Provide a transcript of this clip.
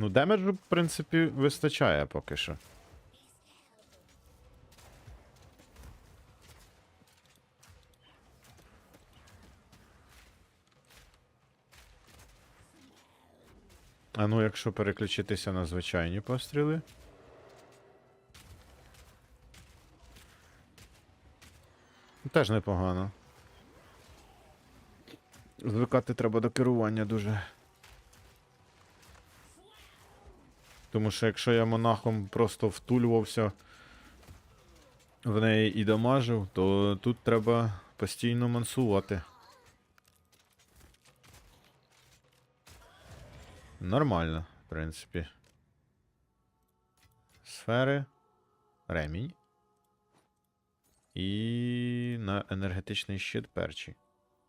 Ну, демеджу, в принципі, вистачає поки що. А ну, якщо переключитися на звичайні постріли. Теж непогано. Звикати треба до керування дуже. Тому що якщо я монахом просто втулювався в неї і дамажив, то тут треба постійно мансувати. Нормально, в принципі. Сфери. Ремінь. І на енергетичний щит перчі.